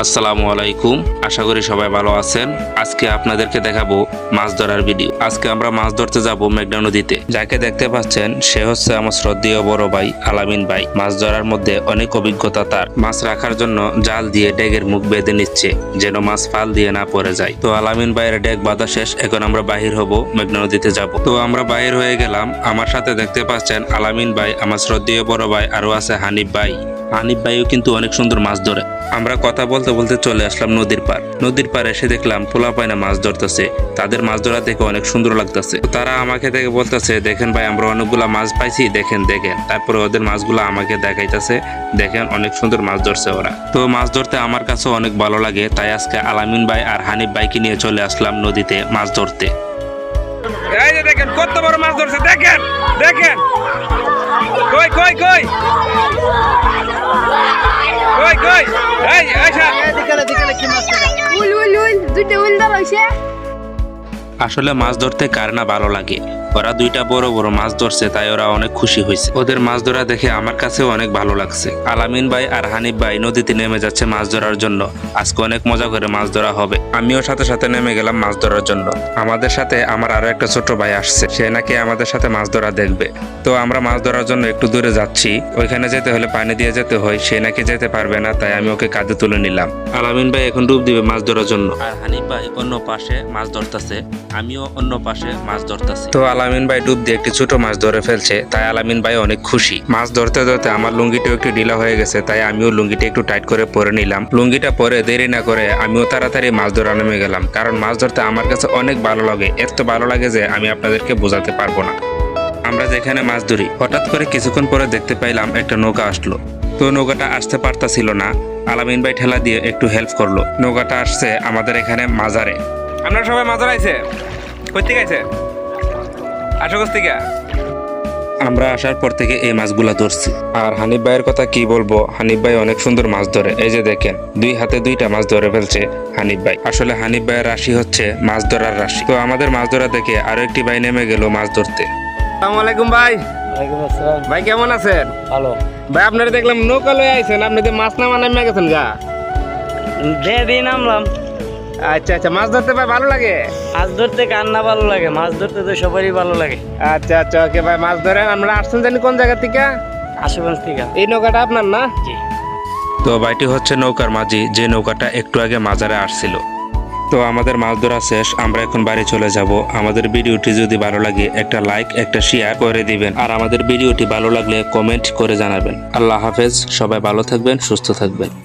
আসসালামু আলাইকুম। আশা করি সবাই ভালো আছেন। আজকে আপনাদেরকে দেখাবো মাছ ধরার ভিডিও আজকে আমরা মাছ ধরতে যাব মেঘনা নদীতে। যাকে দেখতে পাচ্ছেন, সে হচ্ছে আমার শ্রদ্ধেয় বড় ভাই, আলামিন ভাই। মাছ ধরার মধ্যে অনেক অভিজ্ঞতা তার। মাছ রাখার জন্য জাল দিয়ে ডেগের মুখ বেঁধে নিচ্ছে, যেন মাছ ফাল দিয়ে না পড়ে যায়। তো আলামিন ভাইয়ের ডেক বাঁধা শেষ, এখন আমরা বাহির হব মেঘনা নদীতে যাব। তো আমরা বাহির হয়ে গেলাম। আমার সাথে দেখতে পাচ্ছেন, আলামিন ভাই, আমার শ্রদ্ধেয় বড় ভাই আরও আছে হানিফ ভাই। হানিফ ভাইও কিন্তু অনেক সুন্দর মাছ ধরে। আমরা কথা বলতে বলতে চলে আসলাম নদীর পার নদীর পার এসে দেখলাম পোলা পায়না মাছ ধরতেছে। তাদের মাছ ধরা দেখে অনেক সুন্দর লাগতেছে। তারা আমাকে দেখে বলতেছে, দেখেন ভাই, আমরা অনেকগুলা মাছ পাইছি, দেখেন দেখেন। তারপরে ওদের মাছগুলো আমাকে দেখাইতেছে, দেখেন অনেক সুন্দর মাছ ধরছে ওরা। তো মাছ ধরতে আমার কাছে অনেক ভালো লাগে, তাই আজকে আলামিন ভাই আর হানিফ ভাইকে নিয়ে চলে আসলাম নদীতে মাছ ধরতে। দেখেন, কত বড় মাছ ধরছে, দেখেন দেখেন। কই কই কই? কই কই? এই আচ্ছা উল উল উল দুইটা উল দল আসলে মাছ ধরতে কার না ভালো লাগে? ওরা দুইটা বড় বড় মাছ ধরছে তাই ওরা অনেক খুশি হয়েছে। ওদের মাছ ধরা দেখে আমার কাছেও অনেক ভালো লাগছে। আলামিন ভাই আর হানিফ ভাই নদীতে নেমে যাচ্ছে মাছ ধরার জন্য। আজকে অনেক মজা করে মাছ ধরা হবে। আমিও সাথে সাথে নেমে গেলাম মাছ ধরার জন্য। আমাদের সাথে আমার আরও একটা ছোট ভাই আসছে। সে নাকি আমাদের সাথে মাছ ধরা দেখবে। তো আমরা মাছ ধরার জন্য একটু দূরে যাচ্ছি। ওইখানে যেতে হলে পানি দিয়ে যেতে হয়। সে নাকি যেতে পারবে না তাই আমি ওকে কাঁধে তুলে নিলাম। আলামিন ভাই এখন ডুব দিবে মাছ ধরার জন্য। আর হানিফ ভাই অন্য পাশে মাছ ধরতেছে। আমিও অন্য পাশে মাছ ধরতেছি। তো আলামিন ভাই ডুব দিয়ে একটি ছোট মাছ ধরে ফেলছে, তাই আলামিন ভাই অনেক খুশি। মাছ ধরতে ধরতে আমার লুঙ্গিটাও একটু ঢিলা হয়ে গেছে, তাই আমিও লুঙ্গিটা একটু টাইট করে পরে নিলাম। লুঙ্গিটা পরে দেরি না করে আমিও তাড়াতাড়ি মাছ ধরা নেমে গেলাম, কারণ মাছ ধরতে আমার কাছে অনেক ভালো লাগে। এত ভালো লাগে যে আমি আপনাদেরকে বোঝাতে পারব না। আমরা যেখানে মাছ ধরি, হঠাৎ করে কিছুক্ষণ পরে দেখতে পাইলাম একটা নৌকা আসলো। তো নৌকাটা আসতে পারতাছিল না, আলামিন ভাই ঠেলা দিয়ে একটু হেল্প করল। নৌকাটা আসছে আমাদের এখানে মাজারে। আপনারা সবাই মাছ ধরাইছে কই থেকে আমরা আসার পর থেকে এই মাছগুলা ধরছি। আর হানিফ ভাইয়ের কথা কি বলব? হানিফ ভাই অনেক সুন্দর মাছ ধরে। এই যে দেখেন দুই হাতে দুইটা মাছ ধরে ফেলছে হানিফ ভাই। আসলে হানিফ ভাইয়ের রাশি হচ্ছে মাছ ধরার রাশি। তো আমাদের মাছ ধরা দেখে আরও একটি ভাই নেমে গেল মাছ ধরতে। আসসালামু আলাইকুম ভাই। ভাই কেমন আছেন? ভালো। ভাই আপনারা দেখলাম নৌকা লয়ে আইছেন আপনি যে মাছ নামা নামে গেছেন গা? দে দিয়ে নামলাম আচ্ছা আচ্ছা মাছ ধরতে ভাই ভালো লাগে? মাছ ধরতে কার না ভালো লাগে? মাছ ধরতে তো সবারই ভালো লাগে। আচ্ছা আচ্ছা ওকে ভাই মাছ ধরেন আমরা আসছেন জানি কোন জায়গা থেকে? আশুগঞ্জ থেকে। এই নৌকাটা আপনার না? জি। তো ভাইটি হচ্ছে নৌকার মাঝি যে নৌকাটা একটু আগে মাজারে আসছিল। তো আমাদের মাছ ধরা শেষ আমরা এখন বাড়ি চলে যাব। আমাদের ভিডিওটি যদি ভালো লাগে একটা লাইক একটা শেয়ার করে দিবেন। আর আমাদের ভিডিওটি ভালো লাগলে কমেন্ট করে জানাবেন। আল্লাহ হাফেজ সবাই ভালো থাকবেন সুস্থ থাকবেন।